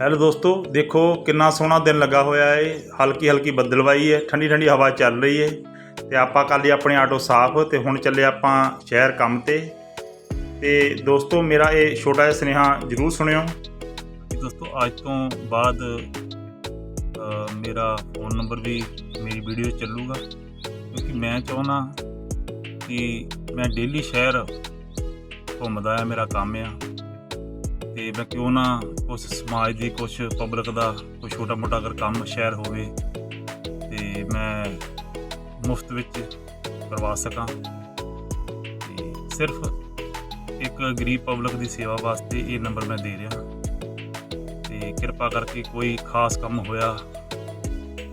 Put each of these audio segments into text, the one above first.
Hello ਦੋਸਤੋ, ਦੇਖੋ ਕਿੰਨਾ ਸੋਹਣਾ ਦਿਨ ਲੱਗਾ ਹੋਇਆ ਹੈ ਹਲਕੀ ਹਲਕੀ ਬੱਦਲਵਾਈ ਹੈ ਠੰਡੀ ਠੰਡੀ ਹਵਾ ਚੱਲ ਰਹੀ ਹੈ ਤੇ ਆਪਾਂ ਕਰ ਹੀ ਆਪਣੇ ਆਟੋ ਸਾਫ਼ ਤੇ ਹੁਣ ਚੱਲੇ ਆਪਾਂ ਸ਼ਹਿਰ ਕੰਮ ਤੇ। ਤੇ ਦੋਸਤੋ, ਮੇਰਾ ਇਹ ਛੋਟਾ ਜਿਹਾ ਸੁਨੇਹਾ ਜਰੂਰ ਸੁਣਿਓ ਦੋਸਤੋ, ਅੱਜ ਤੋਂ ਬਾਅਦ ਮੇਰਾ ਫੋਨ ਨੰਬਰ ਵੀ ਮੇਰੀ ਵੀਡੀਓ ਚੱਲੂਗਾ। ਕਿਉਂਕਿ ਮੈਂ ਚਾਹੁੰਦਾ ਕਿ ਮੈਂ ਡੇਲੀ ਸ਼ਹਿਰ ਘੁੰਮਦਾ ਆ, ਮੇਰਾ ਕੰਮ ਆ। ਤੇ ਮੈਂ ਕਿਉਂ ਨਾ ਕੁਛ ਸਮਾਜ ਦੀ ਕੁਛ ਪਬਲਿਕ ਦਾ ਕੋਈ ਛੋਟਾ ਮੋਟਾ ਅਗਰ ਕੰਮ ਸ਼ਹਿਰ ਹੋਵੇ ਤੇ ਮੈਂ ਮੁਫਤ ਵਿੱਚ ਕਰਵਾ ਸਕਾਂ। ਤੇ ਸਿਰਫ ਇੱਕ ਗਰੀਬ ਪਬਲਿਕ ਦੀ ਸੇਵਾ ਵਾਸਤੇ ਇਹ ਨੰਬਰ ਮੈਂ ਦੇ ਰਿਹਾ। ਤੇ ਕਿਰਪਾ ਕਰਕੇ ਕੋਈ ਖਾਸ ਕੰਮ ਹੋਇਆ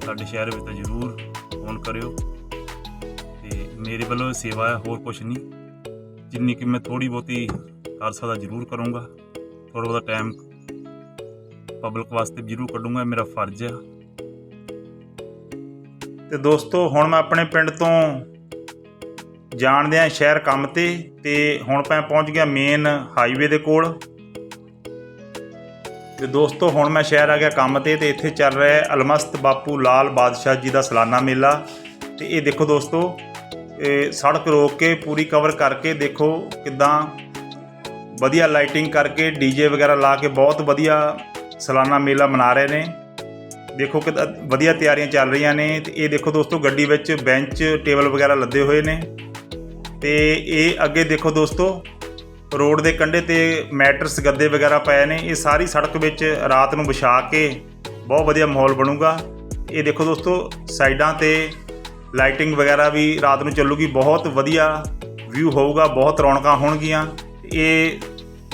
ਸਾਡੇ ਸ਼ਹਿਰ ਵਿੱਚ ਤਾਂ ਜ਼ਰੂਰ ਫੋਨ ਕਰਿਓ। ਤੇ ਮੇਰੇ ਵੱਲੋਂ ਸੇਵਾ ਹੈ, ਹੋਰ ਕੁਝ ਨਹੀਂ। ਜਿੰਨੀ ਕਿ ਮੈਂ ਥੋੜੀ ਬਹੁਤੀ ਕਰ ਸਕਦਾ ਜ਼ਰੂਰ ਕਰੂੰਗਾ। ਥੋੜਾ ਬਹੁਤਾ ਟਾਈਮ ਪਬਲਿਕ ਵਾਸਤੇ ਜ਼ਰੂਰ ਕੱਢੂੰਗਾ ਮੇਰਾ ਫਰਜ਼ ਆ। ਤੇ ਦੋਸਤੋ, ਹੁਣ ਮੈਂ ਆਪਣੇ ਪਿੰਡ ਤੋਂ ਜਾਣਦਿਆਂ ਸ਼ਹਿਰ ਕੰਮ ਤੇ ਤੇ ਹੁਣ ਮੈਂ ਪਹੁੰਚ ਗਿਆ ਮੇਨ ਹਾਈਵੇ ਦੇ ਕੋਲ। ਤੇ ਦੋਸਤੋ, ਹੁਣ ਮੈਂ ਸ਼ਹਿਰ ਆ ਗਿਆ ਕੰਮ ਤੇ ਤੇ ਇੱਥੇ ਚੱਲ ਰਿਹਾ ਹੈ ਅਲਮਸਤ ਬਾਪੂ ਲਾਲ ਬਾਦਸ਼ਾਹ ਜੀ ਦਾ ਸਾਲਾਨਾ ਮੇਲਾ। ਤੇ ਇਹ ਦੇਖੋ ਦੋਸਤੋ, ਇਹ ਸੜਕ ਰੋਕ ਕੇ, ਪੂਰੀ ਕਵਰ ਕਰਕੇ ਦੇਖੋ ਕਿਦਾਂ ਵਧੀਆ ਲਾਈਟਿੰਗ ਕਰਕੇ ਡੀਜੇ ਵਗੈਰਾ ਲਾ ਕੇ ਬਹੁਤ ਵਧੀਆ ਸਾਲਾਨਾ ਮੇਲਾ ਮਨਾ ਰਹੇ ਨੇ। ਦੇਖੋ ਕਿ ਵਧੀਆ ਤਿਆਰੀਆਂ ਚੱਲ ਰਹੀਆਂ ਨੇ ਤੇ ਇਹ ਦੇਖੋ ਦੋਸਤੋ ਗੱਡੀ ਵਿੱਚ ਬੈਂਚ ਟੇਬਲ ਵਗੈਰਾ ਲੱਦੇ ਹੋਏ ਨੇ। ਤੇ ਇਹ ਅੱਗੇ ਦੇਖੋ ਦੋਸਤੋ, ਰੋਡ ਦੇ ਕੰਢੇ ਤੇ ਮੈਟਰਸ, ਗੱਦੇ ਵਗੈਰਾ ਪਏ ਨੇ। ਇਹ ਸਾਰੀ ਸੜਕ ਵਿੱਚ ਰਾਤ ਨੂੰ ਵਿਛਾ ਕੇ ਬਹੁਤ ਵਧੀਆ ਮਾਹੌਲ ਬਣੂਗਾ। ਇਹ ਦੇਖੋ ਦੋਸਤੋ, ਸਾਈਡਾਂ ਤੇ ਲਾਈਟਿੰਗ ਵਗੈਰਾ ਵੀ ਰਾਤ ਨੂੰ ਚੱਲੂਗੀ। ਬਹੁਤ ਵਧੀਆ ਵਿਊ ਹੋਊਗਾ, ਬਹੁਤ ਰੌਣਕਾਂ ਹੋਣਗੀਆਂ। ਇਹ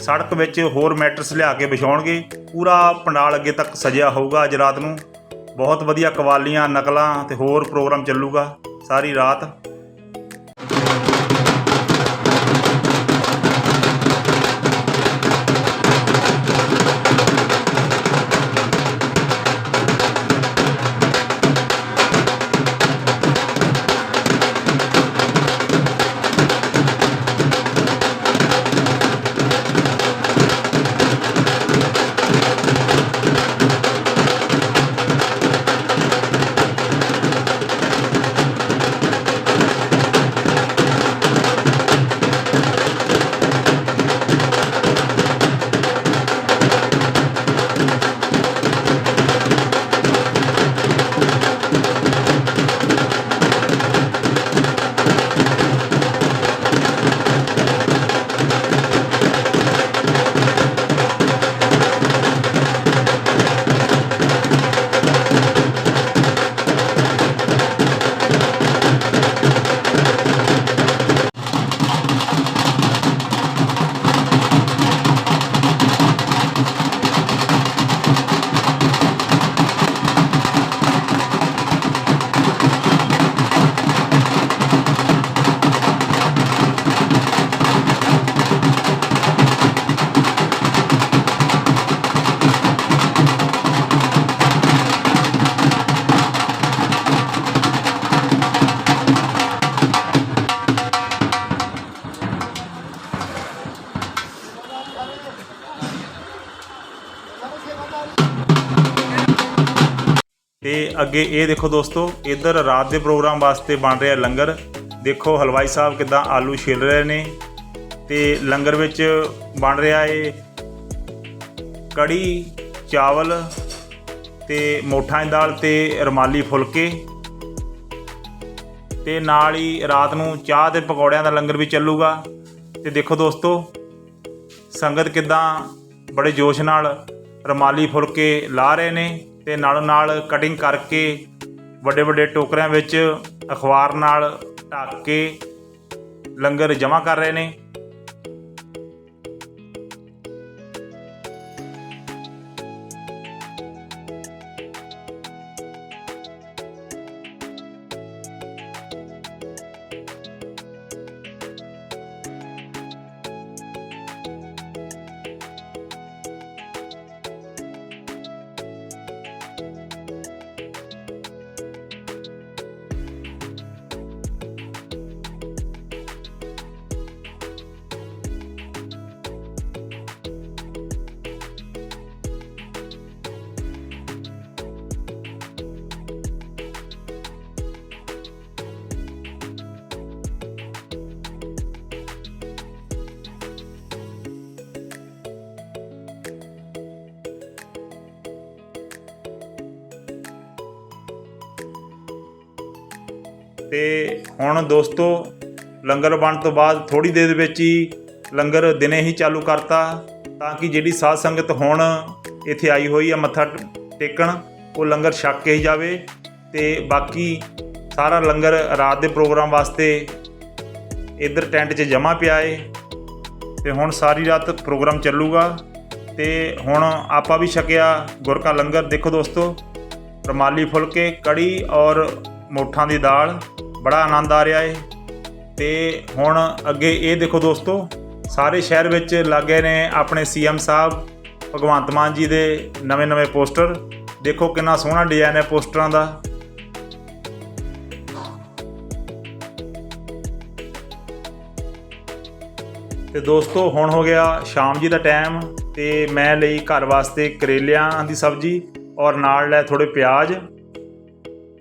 ਸੜਕ ਵਿੱਚ ਹੋਰ ਮੈਟਰਸ ਲਿਆ ਕੇ ਵਿਛਾਉਣਗੇ। ਪੂਰਾ ਪੰਡਾਲ ਅੱਗੇ ਤੱਕ ਸਜਿਆ ਹੋਊਗਾ ਅੱਜ ਰਾਤ ਨੂੰ। ਬਹੁਤ ਵਧੀਆ ਕਵਾਲੀਆਂ, ਨਕਲਾਂ ਤੇ ਹੋਰ ਪ੍ਰੋਗਰਾਮ ਚੱਲੂਗਾ। ਸਾਰੀ ਰਾਤ ਅੱਗੇ ਇਹ ਦੇਖੋ ਦੋਸਤੋ, ਇੱਧਰ ਰਾਤ ਦੇ ਪ੍ਰੋਗਰਾਮ ਵਾਸਤੇ ਬਣ ਰਿਹਾ ਲੰਗਰ। ਦੇਖੋ ਹਲਵਾਈ ਸਾਹਿਬ ਕਿਦਾਂ ਆਲੂ ਛਿਲ ਰਹੇ ਨੇ ਤੇ ਲੰਗਰ ਵਿੱਚ ਬਣ ਰਿਹਾ ਏ ਕੜੀ, ਚਾਵਲ ਤੇ ਮੋਠਾਂ ਦੀ ਦਾਲ ਤੇ ਰਮਾਲੀ ਫੁਲਕੇ ਤੇ ਨਾਲ ਹੀ ਰਾਤ ਨੂੰ ਚਾਹ ਤੇ ਪਕੌੜਿਆਂ ਦਾ ਲੰਗਰ ਵੀ ਚੱਲੂਗਾ। ਤੇ ਦੇਖੋ ਦੋਸਤੋ, ਸੰਗਤ ਕਿਦਾਂ ਬੜੇ ਜੋਸ਼ ਨਾਲ ਰਮਾਲੀ ਫੁਲਕੇ ਲਾ ਰਹੇ ਨੇ। ਤੇ ਨਾਲੋਂ ਨਾਲ ਕਟਿੰਗ ਕਰਕੇ ਵੱਡੇ ਵੱਡੇ ਟੋਕਰਿਆਂ ਵਿੱਚ ਅਖਬਾਰ ਨਾਲ ਢੱਕ ਕੇ ਲੰਗਰ ਜਮ੍ਹਾਂ ਕਰ ਰਹੇ ਨੇ। ਤੇ ਹੁਣ ਦੋਸਤੋ, ਲੰਗਰ ਬਣ ਤੋਂ ਬਾਅਦ ਥੋੜੀ ਦੇਰ ਦੇ ਵਿੱਚ ਹੀ ਲੰਗਰ ਦਿਨੇ ਹੀ ਚਾਲੂ ਕਰਤਾ, ਤਾਂ ਕਿ ਜਿਹੜੀ ਸਾਧ ਸੰਗਤ ਹੁਣ ਇੱਥੇ ਆਈ ਹੋਈ ਆ ਮੱਥਾ ਟੇਕਣ, ਉਹ ਲੰਗਰ ਛੱਕ ਕੇ ਹੀ ਜਾਵੇ ਤੇ ਬਾਕੀ ਸਾਰਾ ਲੰਗਰ ਰਾਤ ਦੇ ਪ੍ਰੋਗਰਾਮ ਵਾਸਤੇ ਇੱਧਰ ਟੈਂਟ 'ਚ ਜਮਾ ਪਿਆ ਏ ਤੇ ਹੁਣ ਸਾਰੀ ਰਾਤ ਪ੍ਰੋਗਰਾਮ ਚੱਲੂਗਾ ਤੇ ਹੁਣ ਆਪਾਂ ਵੀ ਛਕਿਆ ਗੁਰ ਕਾ ਲੰਗਰ। ਦੇਖੋ ਦੋਸਤੋ, ਰਮਾਲੀ ਫੁਲਕੇ, ਕੜੀ ਔਰ ਮੋਠਾਂ ਦੀ ਦਾਲ, ਬੜਾ ਆਨੰਦ ਆ ਰਿਹਾ ਏ। ਤੇ ਹੁਣ ਅੱਗੇ ਇਹ ਦੇਖੋ ਦੋਸਤੋ, ਸਾਰੇ ਸ਼ਹਿਰ ਵਿੱਚ ਲੱਗੇ ਨੇ ਆਪਣੇ ਸੀਐਮ ਸਾਹਿਬ, ਭਗਵੰਤ ਮਾਨ ਜੀ ਦੇ ਨਵੇਂ-ਨਵੇਂ ਪੋਸਟਰ। ਦੇਖੋ ਕਿੰਨਾ ਸੋਹਣਾ ਡਿਜ਼ਾਈਨ ਹੈ ਪੋਸਟਰਾਂ ਦਾ। ਤੇ ਦੋਸਤੋ, ਹੁਣ ਹੋ ਗਿਆ ਸ਼ਾਮ ਜੀ ਦਾ ਟਾਈਮ ਤੇ ਮੈਂ ਲਈ ਘਰ ਵਾਸਤੇ ਕਰੇਲਿਆਂ ਦੀ ਸਬਜ਼ੀ ਔਰ ਨਾਲ ਲੈ ਥੋੜੇ ਪਿਆਜ਼।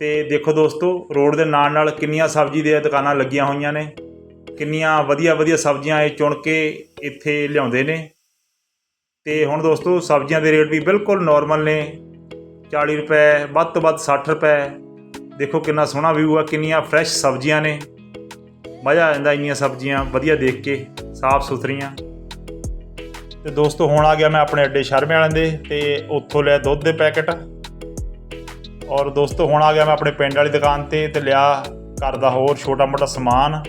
ਤੇ ਦੇਖੋ ਦੋਸਤੋ, ਰੋਡ ਦੇ ਨਾਲ ਨਾਲ ਕਿੰਨੀਆਂ ਸਬਜ਼ੀ ਦੀਆਂ ਦੁਕਾਨਾਂ ਲੱਗੀਆਂ ਹੋਈਆਂ ਨੇ। ਕਿੰਨੀਆਂ ਵਧੀਆ ਵਧੀਆ ਸਬਜ਼ੀਆਂ ਇਹ ਚੁਣ ਕੇ ਇੱਥੇ ਲਿਆਉਂਦੇ ਨੇ। ਤੇ ਹੁਣ ਦੋਸਤੋ, ਸਬਜ਼ੀਆਂ ਦੇ ਰੇਟ ਵੀ ਬਿਲਕੁਲ ਨਾਰਮਲ ਨੇ। 40 ਰੁਪਏ, ਵੱਧ ਤੋਂ ਵੱਧ 60 ਰੁਪਏ। ਦੇਖੋ ਕਿੰਨਾ ਸੋਹਣਾ ਵਿਊ ਆ, ਕਿੰਨੀਆਂ ਫਰੈਸ਼ ਸਬਜ਼ੀਆਂ ਨੇ। ਮਜ਼ਾ ਆ ਜਾਂਦਾ ਇੰਨੀਆਂ ਸਬਜ਼ੀਆਂ, ਵਧੀਆ ਦੇਖ ਕੇ, ਸਾਫ਼ ਸੁਥਰੀਆਂ। ਤੇ ਦੋਸਤੋ, ਹੁਣ ਆ ਗਿਆ ਮੈਂ ਆਪਣੇ ਅੱਡੇ ਸ਼ਰਮੇ ਵਾਲਿਆਂ ਦੇ ਤੇ ਉੱਥੋਂ ਲਿਆ ਦੁੱਧ ਦੇ ਪੈਕਟ। ਔਰ ਦੋਸਤੋ, ਹੁਣ ਆ ਗਿਆ ਮੈਂ ਆਪਣੇ ਪਿੰਡ ਵਾਲੀ ਦੁਕਾਨ ਤੇ ਤੇ ਲਿਆ ਘਰ ਦਾ ਹੋਰ ਛੋਟਾ ਮੋਟਾ ਸਮਾਨ।